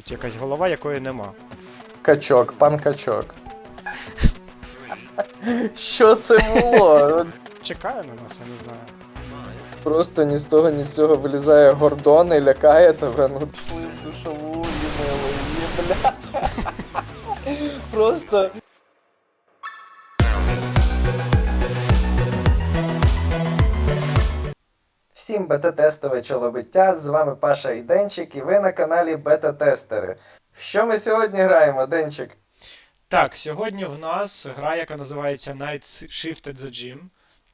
Тут якась голова, якої нема. Качок, пан качок. Що це було? Чекає на нас, я не знаю. Просто ні з того, ні з цього вилізає гордон і лякає тебе. Ну твою душову, їбали, бля. Просто. Всім бета-тестове чолобиття, з вами Паша і Денчик, і ви на каналі Бета-Тестери. Що ми сьогодні граємо, Денчик? Так, сьогодні в нас гра, яка називається Night Shifted the Gym.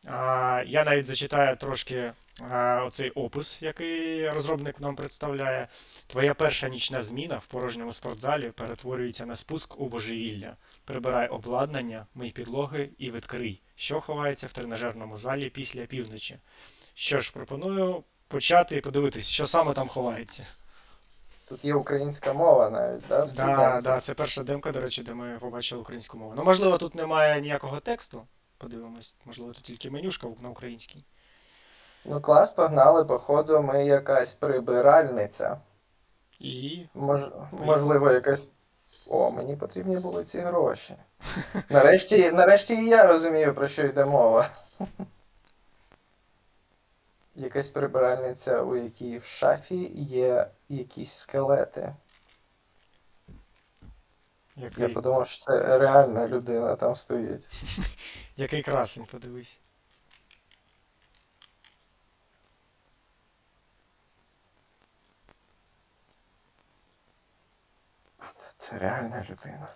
А, я навіть зачитаю трошки а, оцей опис, який розробник нам представляє. Твоя перша нічна зміна в порожньому спортзалі перетворюється на спуск у божевілля. Прибирай обладнання, мий підлоги і відкрий, що ховається в тренажерному залі після півночі. Що ж, пропоную почати і подивитись, що саме там ховається. Тут є українська мова навіть, да? В цій Да, демці? да, це перша демка, до речі, де ми побачили українську мову. Ну, можливо, тут немає ніякого тексту. Подивимось, можливо, тут тільки менюшка на українській. Ну клас, погнали, походу, ми якась прибиральниця. І. Мож... Можливо, якась. О, мені потрібні були ці гроші. Нарешті, нарешті і я розумію, про що йде мова. Якась прибиральниця, у якій в шафі є якісь скелети. Я подумав, що це реальна людина там стоїть. який красень, подивись. Це реальна людина.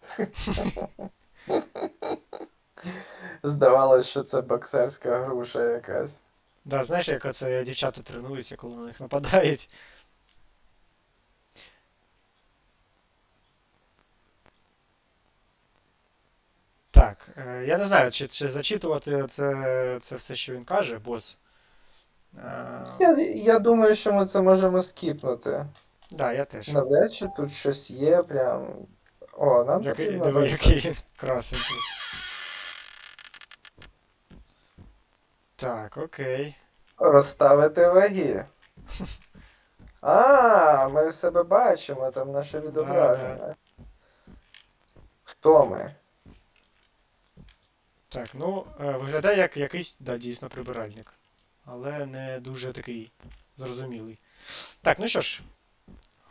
Здавалось, що це боксерська груша якась. Да, знаєш, як оце дівчата тренуються, коли на них нападають. Так, е, я не знаю, чи, чи зачитувати це, це все, що він каже, бос. Е, Я, я думаю, що ми це можемо скіпнути. да, я теж. Навряд чи тут щось є, прям. О, нам Який, потрібно. диви, який красень Так, окей. розставити ваги. А, ми себе бачимо, там наше відображення. Хто ми? Так, ну, е, виглядає як якийсь, да, дійсно прибиральник. Але не дуже такий зрозумілий. Так, ну що ж,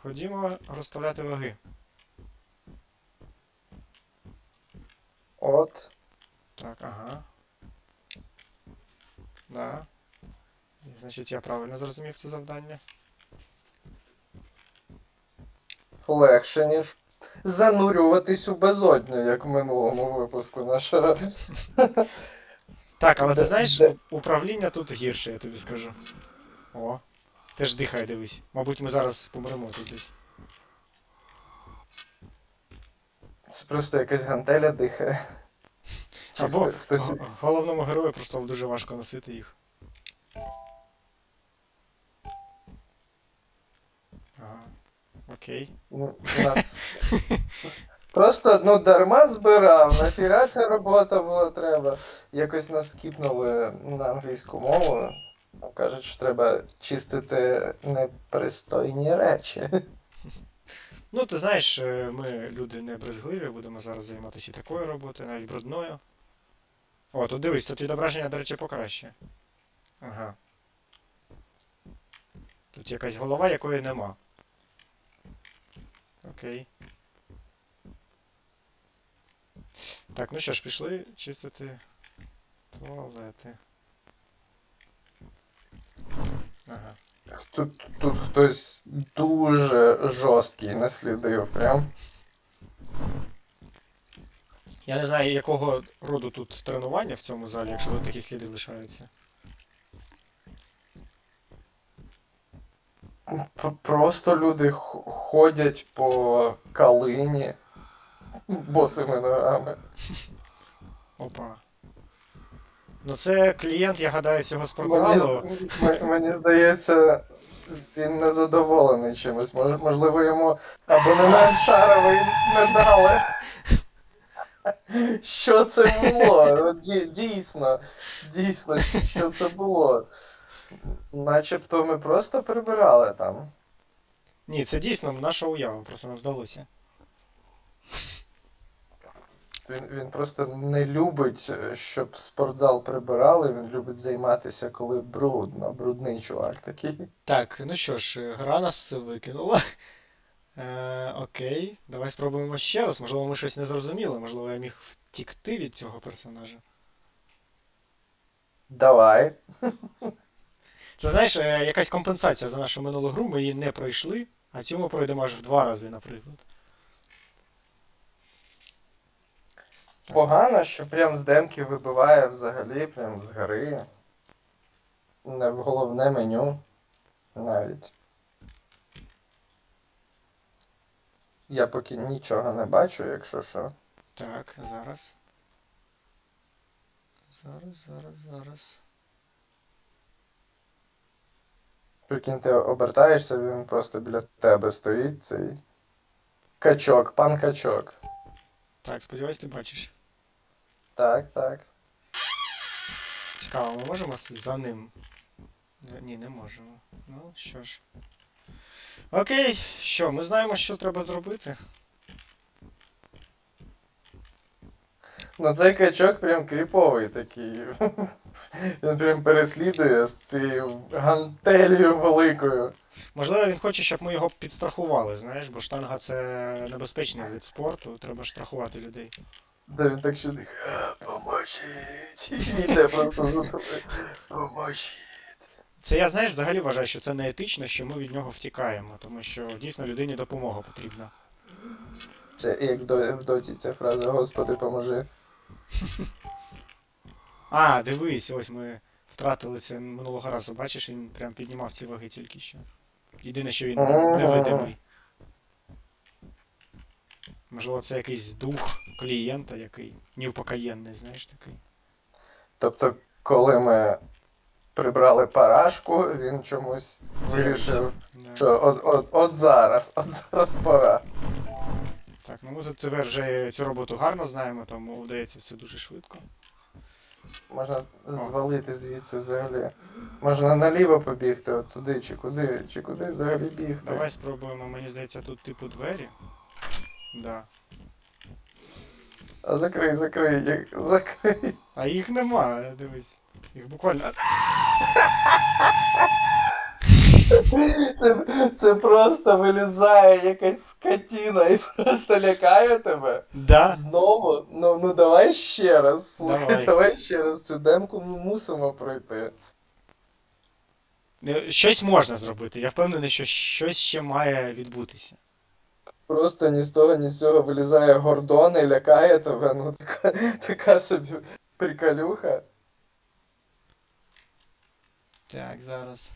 ходімо розставляти ваги. От. Так, ага. Да. Значить, я правильно зрозумів це завдання. Легше, ніж занурюватись у безодню, як в минулому випуску нашого. Так, але ти знаєш, управління тут гірше, я тобі скажу. О, теж дихай, дивись. Мабуть, ми зараз помремо тут десь. Це просто якась гантеля дихає. Або хтось. головному герою просто дуже важко носити їх. Ага. Окей. Ну, у нас просто ну, дарма збирав, нафіга ця робота була треба. Якось нас скіпнули на англійську мову. Кажуть, що треба чистити непристойні речі. Ну, ти знаєш, е, ми люди не брезгливі, будемо зараз займатися і такою роботою, навіть брудною. О, тут дивись, тут відображення, до речі, покраще. Ага. Тут якась голова, якої нема. Окей. Так, ну що ж, пішли чистити туалети. Ага. Тут, тут хтось дуже жорсткий наслідив прям. Я не знаю, якого роду тут тренування в цьому залі, якщо тут такі сліди лишаються. Просто люди ходять по калині босими ногами. Опа. Ну це клієнт, я гадаю, цього Мені, спортзалу. з- м- мені здається, він незадоволений чимось. Мож- можливо, йому абонемент шаровий не дали. Що це було? Дійсно, дійсно, що- це було? Начебто ми просто прибирали там. Ні, це дійсно наша уява, просто нам здалося. Він, він просто не любить, е, щоб спортзал прибирали, він любить займатися, коли брудно, брудний чувак такий. Так, ну що ж, гра нас викинула. Е, окей, давай спробуємо ще раз. Можливо, ми щось не зрозуміли, можливо, я міг втікти від цього персонажа. Давай. Це знаєш, е, якась компенсація за нашу минулу гру, ми її не пройшли, а цю ми пройдемо аж в два рази, наприклад. Погано, що прям з демки вибиває взагалі, прям з гри. Не в головне меню. Навіть. Я поки нічого не бачу, якщо що. Так, зараз. Зараз, зараз, зараз. Прикинь, ти обертаєшся, він просто біля тебе стоїть цей. Качок, пан качок. Так, сподіваюсь, ти бачиш. Так, так. Цікаво, ми можемо за ним. Ні, не можемо. Ну, що ж. Окей, що, ми знаємо, що треба зробити. Ну цей качок прям кріповий такий. Він прям переслідує з цією гантелью великою. Можливо, він хоче, щоб ми його підстрахували, знаєш, бо штанга це небезпечний вид спорту, треба штрафувати людей. Та він так ще так, «А, поможіть. І просто за тобою. Поможіть. Це я, знаєш, взагалі вважаю, що це не етично, що ми від нього втікаємо, тому що дійсно людині допомога потрібна. Це як в, доті ця фраза Господи, поможи. А, дивись, ось ми втратили це минулого разу, бачиш, він прям піднімав ці ваги тільки що. Єдине, що він невидимий. Можливо, це якийсь дух клієнта, який неупокоєнний, знаєш такий. Тобто, коли ми прибрали парашку, він чомусь вирішив, що от, от, от зараз, от зараз пора. Так, ну ми тут тепер вже цю роботу гарно знаємо, тому вдається все дуже швидко. Можна звалити звідси взагалі. Можна наліво побігти, от туди, чи куди, чи куди взагалі бігти. Давай спробуємо, мені здається, тут типу двері. Да. А закрий, закрий, як... закрий. А їх нема, дивись. Їх буквально. Це, це просто вилізає якась скотіна і просто лякає тебе. Да. Знову? Ну, ну давай ще раз. Слухай, Давай. давай. ще раз цю демку ми мусимо пройти. Е, Щось можна зробити. Я впевнений, що щось ще має відбутися. Просто ні з того, ні з цього вилізає гордон і лякає тебе. Ну така, така собі приколюха. Так, зараз.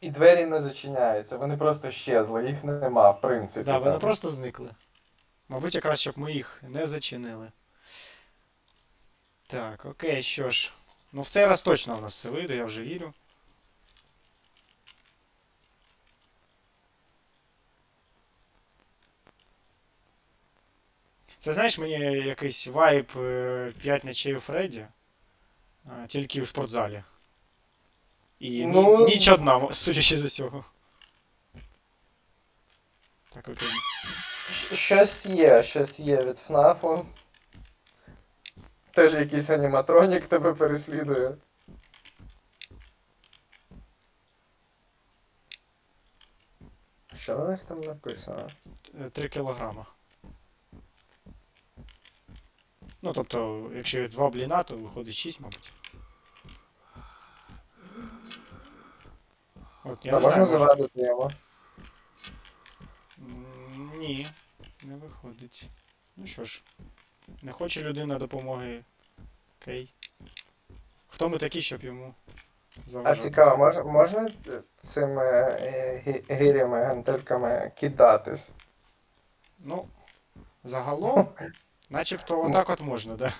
І двері не зачиняються, вони просто щезли, їх нема, в принципі. Да, вони там. просто зникли. Мабуть, якраз щоб ми їх не зачинили. Так, окей, що ж. Ну в цей раз точно в нас все вийде, я вже вірю. Це знаєш, мені якийсь вайб е, 5 ночей у Фредді, тільки в спортзалі. І Ну- ніч одна, судячи з усього. Так, окей. Щось є, щось є від ФНАФу. Теж якийсь аніматронік тебе переслідує. Що на них там написано? 3 кілограма. Ну, тобто, якщо 2 бліна, то виходить 6, мабуть. От, я а не можна завадити йому? Ні, не виходить. Ну що ж, не хоче людина допомоги. Окей. Хто ми такі, щоб йому А цікаво, мож, можна цими е, гі- гирями, гантельками кидатись? Ну, загалом, начебто отак от можна, да.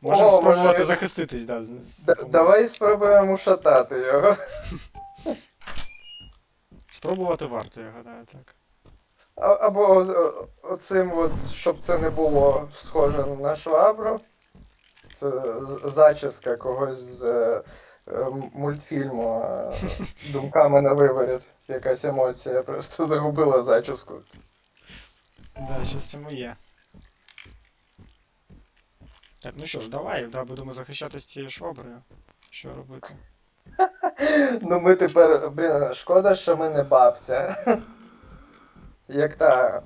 Можемо спробувати може- захиститись, да. Д- давай спробуємо шатати його. Спробувати варто, я гадаю, так. А- Або о- оцим, от, щоб це не було схоже на швабру. Це зачіска когось з е, мультфільму е, думками на виворіт. Якась емоція просто загубила зачіску. Да, щось в цьому є. Так, ну що ж, давай, да, будемо захищатися цією шваброю. Що робити? Ну ми тепер, блін, шкода, що ми не бабця. Як та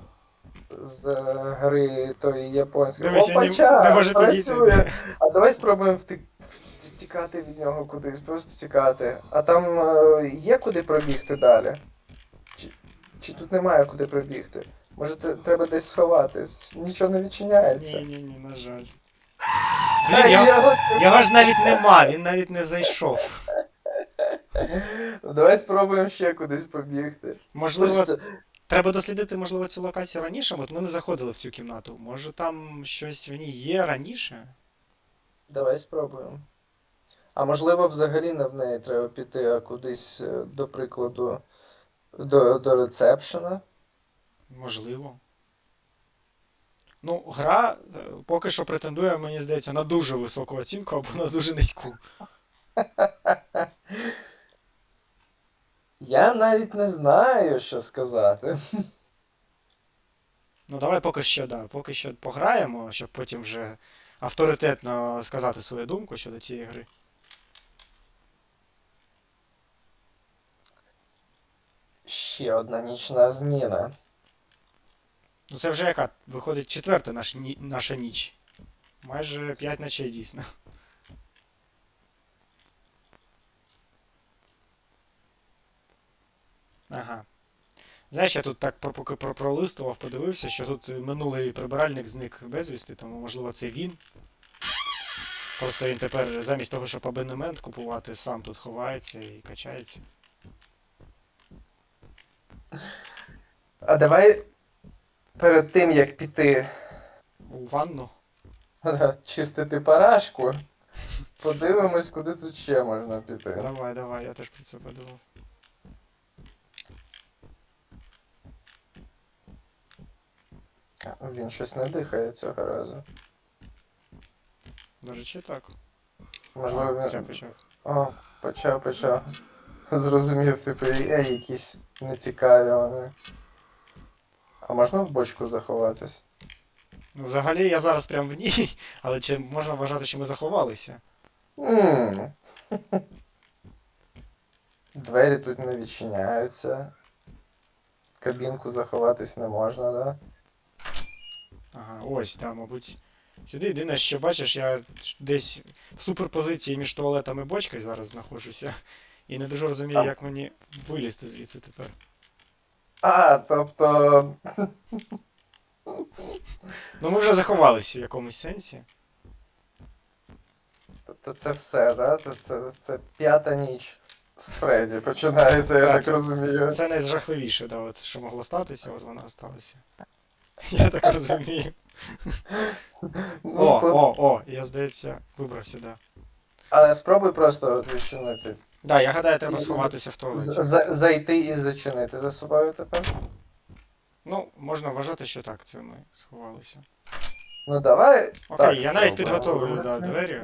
з е, гри тої японської. Дивись, він не- Опача, не може працює. А давай спробуємо вти... вт- тікати від нього кудись, просто тікати. А там е, є куди пробігти далі? Чи, чи тут немає куди пробігти? Може, те- треба десь сховатись? Нічого не відчиняється. Ні, ні, ні, на жаль. Блін, його- його ж навіть нема, він навіть не зайшов. Ну, Давай спробуємо ще кудись побігти. Можливо, Просто... треба дослідити, можливо, цю локацію раніше, от ми не заходили в цю кімнату. Може там щось в ній є раніше? Давай спробуємо. А можливо, взагалі не в неї треба піти, а кудись, е, до прикладу, до, до рецепшена. Можливо. Ну, гра е, поки що претендує, мені здається, на дуже високу оцінку або на дуже низьку. Я навіть не знаю, що сказати. Ну, давай поки що, да, поки що пограємо, щоб потім вже авторитетно сказати свою думку щодо цієї гри. Ще одна нічна зміна. Ну це вже яка? Виходить четверта наша ніч. Майже 5 ночей дійсно. Ага. Знаєш, я тут так пролистував, подивився, що тут минулий прибиральник зник безвісти, тому можливо це він. Просто він тепер замість того, щоб абонемент купувати, сам тут ховається і качається. А давай перед тим, як піти У ванну. чистити парашку, подивимось, куди тут ще можна піти. Давай, давай, я теж про це подумав. Він щось не дихає цього разу. До речі, так. Можливо, все, почав. О, почав, почав. Зрозумів, типу, е, якісь нецікаві вони. А можна в бочку заховатись? Ну, взагалі, я зараз прям в ній, але чи можна вважати, що ми заховалися? Ммм. Двері тут не відчиняються. Кабінку заховатись не можна, да? Ага, ось, да, мабуть. Сюди єдине, що бачиш, я десь в суперпозиції між туалетом і бочкою зараз знаходжуся. І не дуже розумію, А. як мені вилізти звідси тепер. А, тобто. Ну ми вже заховалися в якомусь сенсі. Тобто це все, да? Це, це, це п'ята ніч з Фредді починається, я Так, так розумію. Це найжахливіше, да, от, що могло статися, от вона сталася. Я так розумію. Ну, О, о, о, я, здається, вибрався, да. Але спробуй просто от відчинити. Да, я гадаю, треба сховатися в туалеті. З- за- Зайти і зачинити за собою тепер. Ну, можна вважати, що так, це ми сховалися. Ну давай. Окей, Так, я навіть спробуємо. підготовлю да, двері.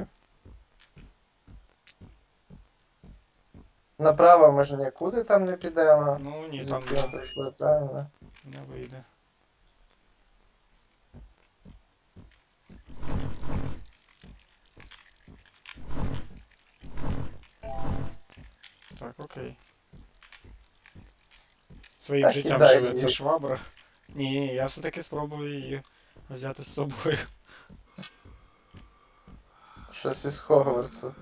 Направо ми ж нікуди там не підемо. Ну ні, там Звідки ми прийшли, правильно. не вийде. Окей. Своїм Так, життям живе ця швабра. Ні, я все-таки спробую її взяти з собою. Щось із Хогвартсу.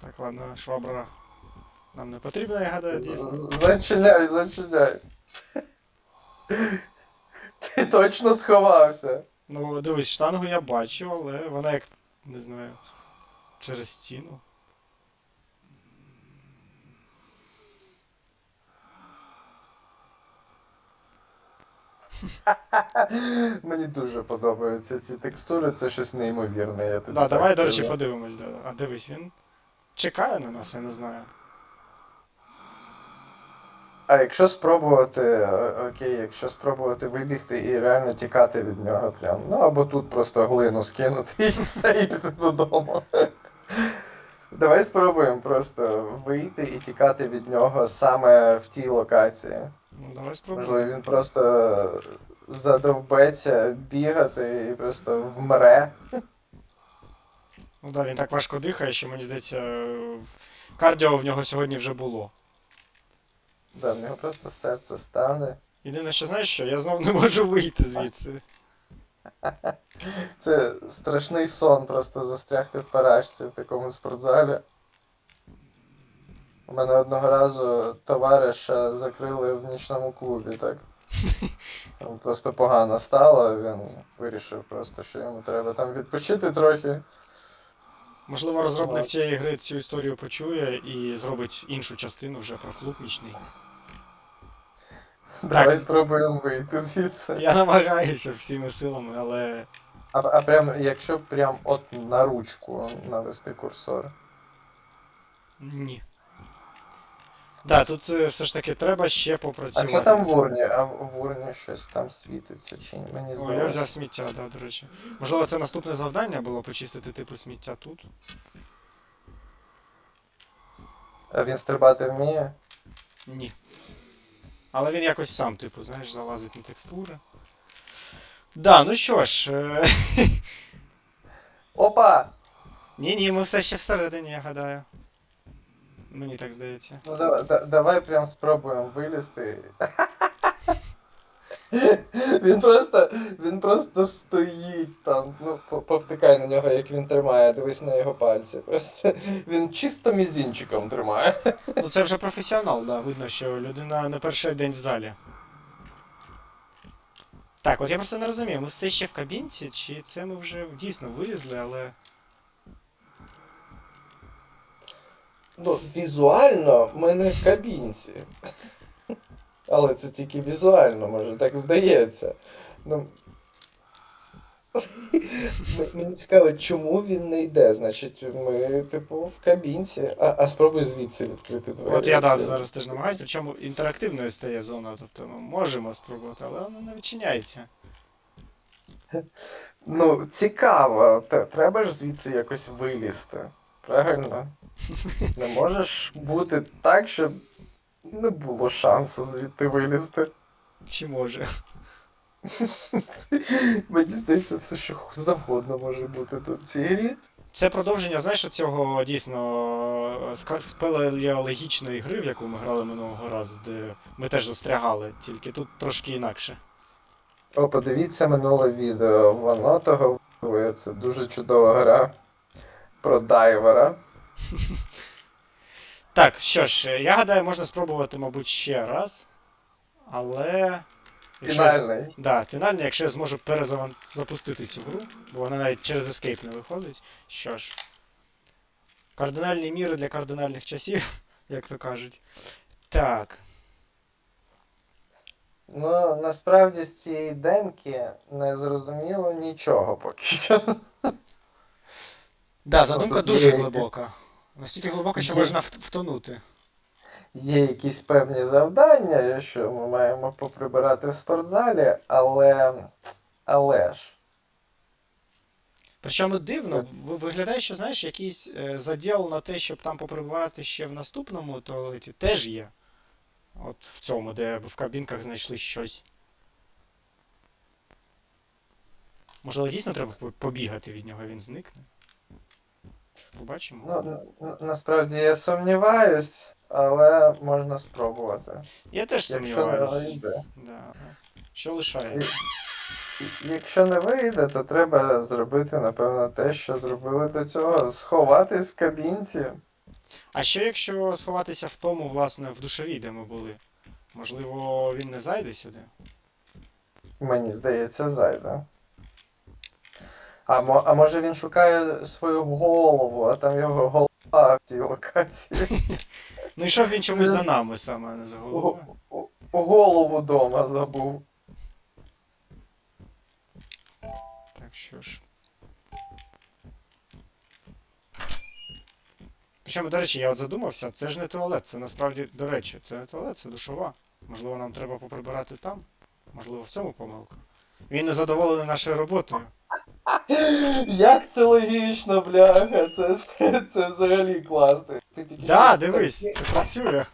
Так, ладно, швабра нам не потрібна, я гадаю, дійсно. Зачиняй, зачиняй. Ти точно сховався. Ну, дивись, штангу я бачу, але вона як, не знаю, через стіну. Мені дуже подобаються ці текстури, це щось неймовірне. Я тобі Да, так давай, до речі, подивимось. Да. А дивись, він чекає на нас, я не знаю. А якщо спробувати, окей, якщо спробувати вибігти і реально тікати від нього прям. Ну або тут просто глину скинути і все, піти додому. Давай спробуємо просто вийти і тікати від нього саме в тій локації. Ну, давай спробуємо. Можливо, він просто задовбеться бігати і просто вмре. Ну да, він так важко дихає, що мені здається, кардіо в нього сьогодні вже було. Да, в нього просто серце стане. Єдине, що знаєш що, я знов не можу вийти звідси. Це страшний сон просто застрягти в парашці в такому спортзалі. У мене одного разу товариша закрили в нічному клубі, так. Просто погано стало, він вирішив просто, що йому треба там відпочити трохи. Можливо, розробник Так. цієї гри цю історію почує і зробить іншу частину вже про клуб нічний. Давай спробуємо вийти звідси. Я намагаюся всіми силами, але. А, а прям, якщо прям от на ручку навести курсор. Ні. Да, тут е, все ж таки треба ще А попрацювати. що там в урні? А в в урні щось там світиться, чи ні? Мені О, я взяв сміття, да, до речі. Можливо, це наступне завдання було почистити типу сміття тут. А він стрибати вміє? Ні. Але він якось сам, типу, знаєш, залазить на текстури. Да, ну що ж. е, Опа! Ні-ні, ми все ще всередині, я гадаю. Мені так здається. Ну давай, да, давай прям спробуємо вилізти. Він просто, він просто стоїть там. Ну, повтикай на нього, як він тримає, дивись на його пальці. Просто він чисто мізінчиком тримає. Ну це вже професіонал, да. Видно, що людина не перший день в залі. Так, от я просто не розумію, ми все ще в кабінці, чи це ми вже дійсно вилізли, але. Ну, візуально ми не в кабінці. Але це тільки візуально, може, так здається. Ну. Мені цікаво, чому він не йде. Значить, ми, типу, в кабінці. А, а спробуй звідси відкрити двері. От я да, зараз теж намагаюсь, причому інтерактивною стає зона, тобто ми можемо спробувати, але вона не відчиняється. Ну, цікаво. Треба ж звідси якось вилізти. Правильно? Не можеш бути так, щоб не було шансу звідти вилізти. Чи може? Мені здається, все, що завгодно може бути тут в цій грі. Це продовження, знаєш, цього дійсно спелеологічної гри, в яку ми грали минулого разу, де ми теж застрягали, тільки тут трошки інакше. О, подивіться минуле відео. Воно того вартує. Це дуже чудова гра про дайвера. Так, що ж, я гадаю, можна спробувати, мабуть, ще раз. Але. Якщо я Фінальний. Да, фінальний, якщо я зможу перезапустити цю гру, бо вона навіть через Escape не виходить. Що ж. Кардинальні міри для кардинальних часів, як то кажуть. Так. Ну, насправді з цієї демки не зрозуміло нічого поки що. Да, задумка дуже глибока. Настільки глибока, що можна втонути. Є якісь певні завдання, що ми маємо поприбирати в спортзалі, але. Але ж. Причому дивно, виглядає, що знаєш, якийсь е, заділ на те, щоб там поприбирати ще в наступному туалеті, теж є. От в цьому, де в кабінках знайшли щось. Можливо, дійсно треба побігати від нього, він зникне. Побачимо. Ну, насправді я сумніваюсь, але можна спробувати. Я теж Якщо не сумніваюся. вийде. Да. Що лишається? Якщо не вийде, то треба зробити, напевно, те, що зробили до цього. Сховатись в кабінці. А що якщо сховатися в тому, власне, в душовій, де ми були? Можливо, він не зайде сюди? Мені здається, зайде. А, а може він шукає свою голову, а там його голова в цій локації. Ну і щоб він чомусь за нами саме, а не за головою. Голову дома забув. Так що ж. Причому, до речі, я от задумався, це ж не туалет, це насправді, до речі, це не туалет, це душова. Можливо, нам треба поприбирати там. Можливо, в цьому помилка. Він не задоволений нашою роботою. Як це логічно, бляха, це, це взагалі класно. Ти тільки Да, дивись, це працює.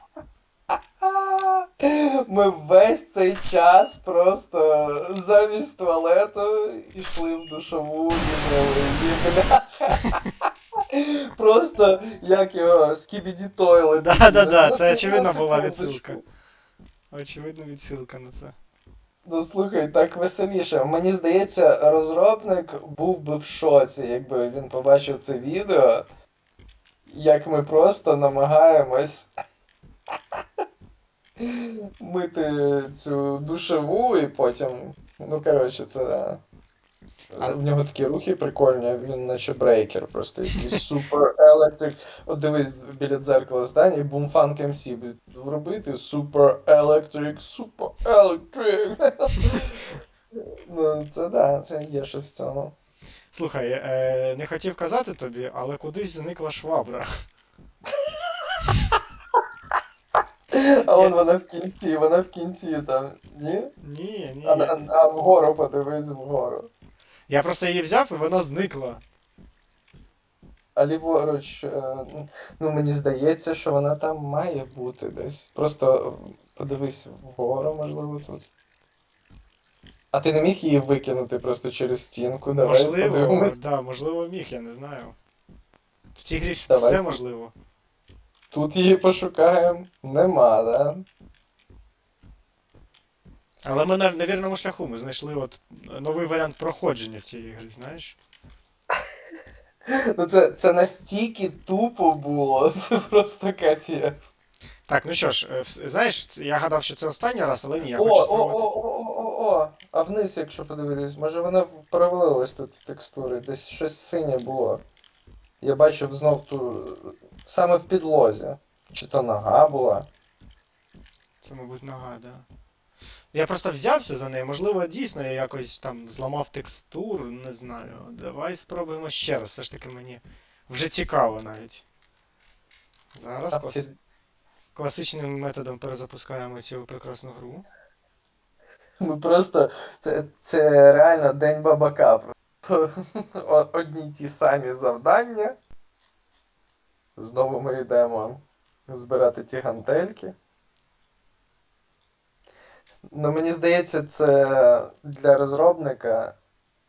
Ми весь цей час просто замість туалету йшли в душову і бляха. Просто як його скібіді тойлет. Да-да-да, Ну, це очевидно була відсилка. Очевидно, відсилка на це. Ну слухай, так веселіше. Мені здається, розробник був би в шоці, якби він побачив це відео, як ми просто намагаємось мити цю душеву і потім. Ну, коротше, це. А- В нього такі рухи прикольні, він наче брейкер, просто якийсь супер електрик. От дивись біля дзеркала стань і бумфанк МС буде вробити супер електрик, супер електрик. Ну, це да, це є щось в цьому. Слухай, е, не хотів казати тобі, але кудись зникла швабра. А вон вона в кінці, вона в кінці там, ні? Ні, ні. А, а, а вгору подивись вгору. Я просто її взяв і вона зникла. А ліворуч, е, ну мені здається, що вона там має бути десь. Просто подивись вгору, можливо, тут. А ти не міг її викинути просто через стінку? Давай можливо, подивимось. да, можливо, міг, я не знаю. В цій грі Давай. все можливо. Тут її пошукаємо. Нема, да? Але ми на, на вірному шляху. Ми знайшли от новий варіант проходження цієї гри, знаєш? Ну це, це настільки тупо було, це просто капець. Так, ну що ж, е, знаєш, я гадав, що це останній раз, але ні, я О, хочу о, спробувати. о, о, о, о, о. А вниз, якщо подивитись, може вона провалилась тут в текстури, десь щось синє було. Я бачив знов ту. саме в підлозі. Чи то нога була. Це, мабуть, нога, да. Я просто взявся за неї, можливо, дійсно я якось там зламав текстуру, не знаю. Давай спробуємо ще раз, все ж таки мені вже цікаво навіть. Зараз клас... класичним методом перезапускаємо цю прекрасну гру. Ми просто. Це, це реально день бабака. Просто одні ті самі завдання. Знову ми йдемо збирати ті гантельки. Ну, мені здається, це для розробника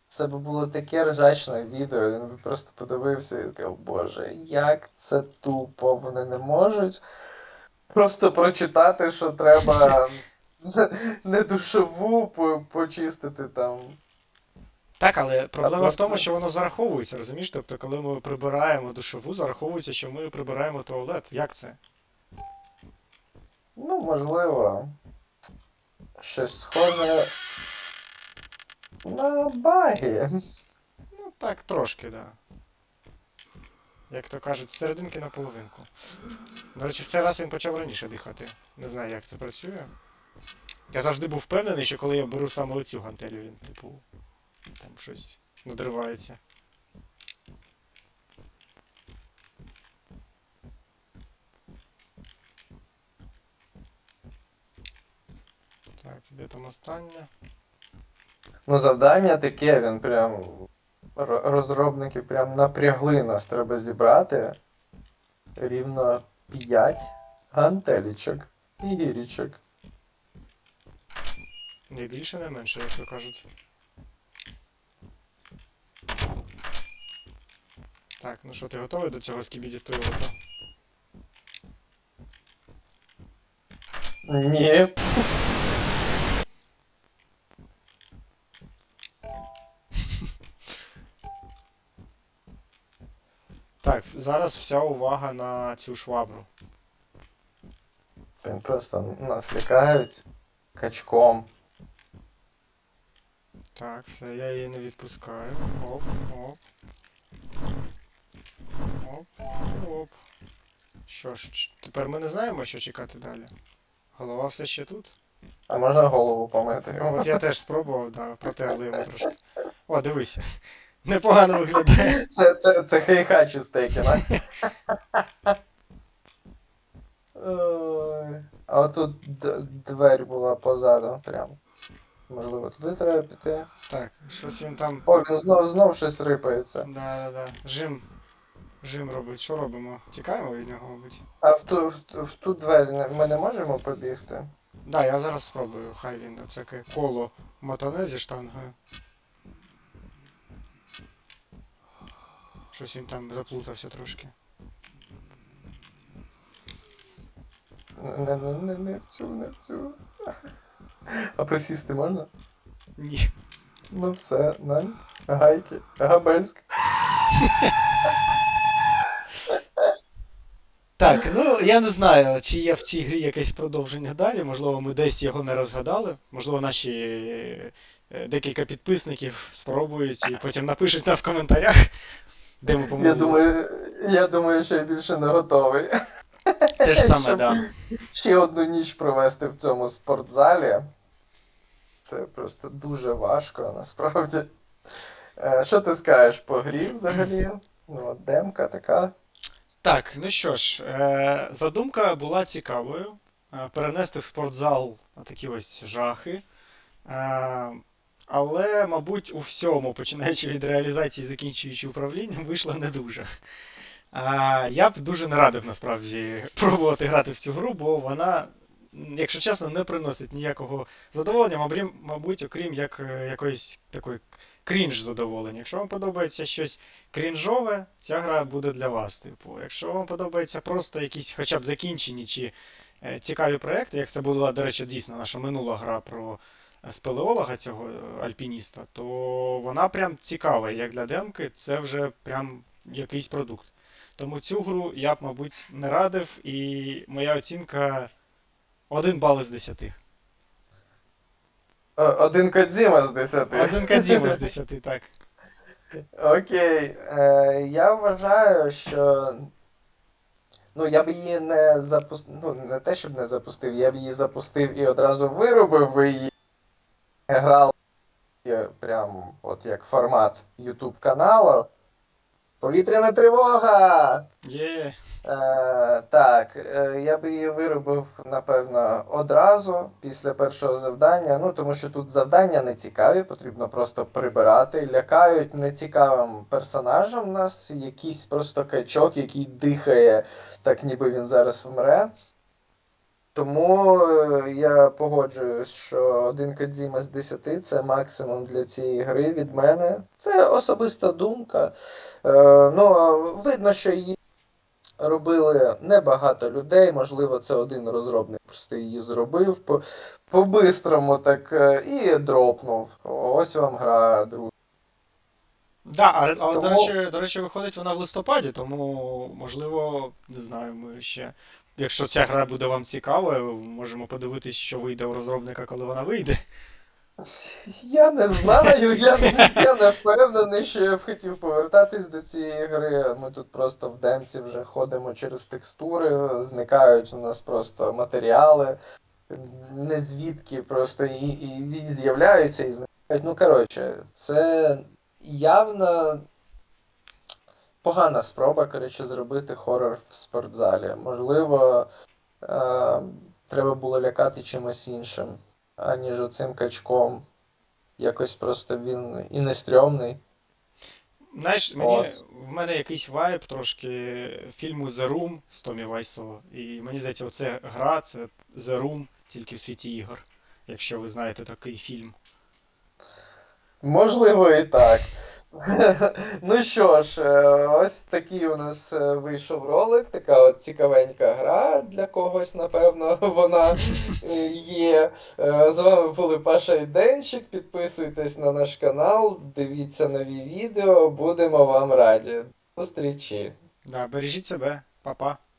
це би було таке ржачне відео. Він би просто подивився і сказав, Боже, як це тупо, вони не можуть просто прочитати, що треба не душову почистити там. Так, але проблема в тому, що воно зараховується, розумієш? Тобто, коли ми прибираємо душову, зараховується, що ми прибираємо туалет. Як це? Ну, можливо, щось схоже на баги. Ну, так, трошки, да. Як то кажуть, з серединки на половинку. До речі, в цей раз він почав раніше дихати. Не знаю, як це працює. Я завжди був впевнений, що коли я беру саме оцю гантелю, він, типу, там щось надривається. Так, де там останнє? Ну, завдання таке, він прям. Розробники прям напрягли нас. Треба зібрати рівно 5 гантелічок і гірічок. Не більше, не менше, як то кажуть. Так, ну що, ти готовий до цього скібіді туалету? Ні. Так, зараз вся увага на цю швабру. Він просто нас лякають качком. Так, все, я її не відпускаю. Оп, оп. Оп, оп. Що ж, тепер ми не знаємо, що чекати далі. Голова все ще тут? А можна голову помити? От я теж спробував, да, протерли йому трошки. О, дивися. Непогано виглядає. Це це, це хейхач із Текіна. А отут дверь була позаду прямо. Можливо, туди треба піти. Так, щось він там. О, він знов, знов щось рипається. Да, да, да. Жим. Жим робить. Що робимо? Тікаємо від нього, мабуть. А в ту, в, в ту двері ми не можемо побігти? Да, я зараз спробую, хай він це коло мотане зі штангою. Щось він там заплутався трошки. Не, не, не, не в цю, не в цю. А присісти можна? Ні. Ну все, нань. Гайки. Габельськ. Так, ну я не знаю, чи є в цій грі якесь продовження далі. Можливо, ми десь його не розгадали. Можливо, наші е, декілька підписників спробують і потім напишуть нам в коментарях, де ми Я думаю, я думаю, що я більше не готовий. Те ж саме, щоб- да. Ще одну ніч провести в цьому спортзалі. Це просто дуже важко, насправді. Е, Що ти скажеш по грі взагалі? Ну, демка така. Так, ну що ж, е, задумка була цікавою. Е, перенести в спортзал такі ось жахи. Але, мабуть, у всьому, починаючи від реалізації, закінчуючи управлінням, вийшло не дуже. А, я б дуже не радив насправді пробувати грати в цю гру, бо вона, якщо чесно, не приносить ніякого задоволення, мабуть, окрім як е, якоїсь такої крінж задоволення. Якщо вам подобається щось крінжове, ця гра буде для вас. Типу, якщо вам подобається просто якісь хоча б закінчені чи е, цікаві проекти, як це була, до речі, дійсно наша минула гра про спелеолога цього е, альпініста, то вона прям цікава. Як для демки, це вже прям якийсь продукт. Тому цю гру я б, мабуть, не радив, і моя оцінка 1 бал із 10. Один Кодзіма з 10. Один Кадзіма з 10, так. Окей. Е, я вважаю, що. Ну, я б її не запустив. Ну, не те, щоб не запустив, я б її запустив і одразу виробив би її. Грав її прям от як формат YouTube каналу. Повітряна тривога! Є. Е, так, е, я би її виробив, напевно, одразу після першого завдання. Ну, тому що тут завдання не цікаві, потрібно просто прибирати. Лякають нецікавим персонажем нас, якийсь просто качок, який дихає, так ніби він зараз вмре. Тому е, я погоджуюсь, що один Кодзіма з 10 це максимум для цієї гри від мене. Це особиста думка. Е, ну, видно, що її робили небагато людей, можливо, це один розробник просто її зробив по- по-бистрому так е, і дропнув. Ось вам гра, друзі. Да, але, але до, речі, до речі, виходить вона в листопаді, тому можливо, не знаю, ми ще. Якщо ця гра буде вам цікавою, можемо подивитись, що вийде у розробника, коли вона вийде. Я не знаю, я, я не впевнений, що я б хотів повертатись до цієї гри. Ми тут просто в демці вже ходимо через текстури, зникають у нас просто матеріали, не звідки просто і, і з'являються і зникають. Ну, коротше, це явно погана спроба, коротше, зробити хорор в спортзалі. Можливо, е, треба було лякати чимось іншим аніж оцим качком. Якось просто він і не стрьомний. Знаєш, мені, От. в мене якийсь вайб трошки фільму The Room з Томі Вайсо. І мені здається, оце гра, це The Room, тільки в світі ігор. Якщо ви знаєте такий фільм. Можливо, і так. Ну що ж, е, ось такий у нас е, вийшов ролик, така от цікавенька гра для когось, напевно, вона е, є. З вами були Паша і Денчик. Підписуйтесь на наш канал, дивіться нові відео, будемо вам раді. Зустрічі! Да, бережіть себе, па-па.